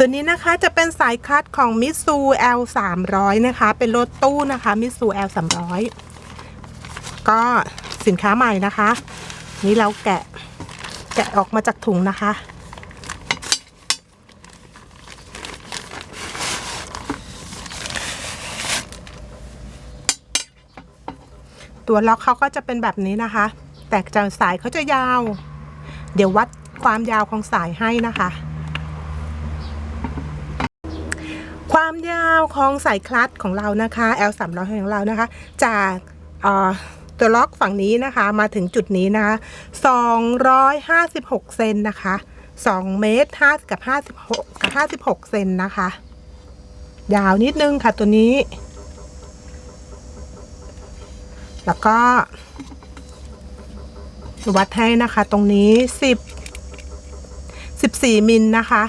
ตัวนี้นะคะจะเป็นสายคัดของมิซู L 3 0 0นะคะ เป็นรถตู้นะคะมิซู L 3 0 0ก็สินค้าใหม่นะคะ นี่เราแกะแกะออกมาจากถุงนะคะ ตัวล็อกเขาก็จะเป็นแบบนี้นะคะ แต่จะสายเขาจะยาว เดี๋ยววัดความยาวของสายให้นะคะ ความยาวของสายคลัตช์ของเรานะคะ L 3 0 0ของเรานะคะ จากตัวล็อกฝั่งนี้นะคะมาถึงจุดนี้นะคะ 256 เซนนะคะ 2 เมตร5กับ56กับ56 เซนนะคะ ยาวนิดนึงค่ะตัวนี้ แล้วก็ วัดให้นะคะตรงนี้ 10 14 มิลนะคะ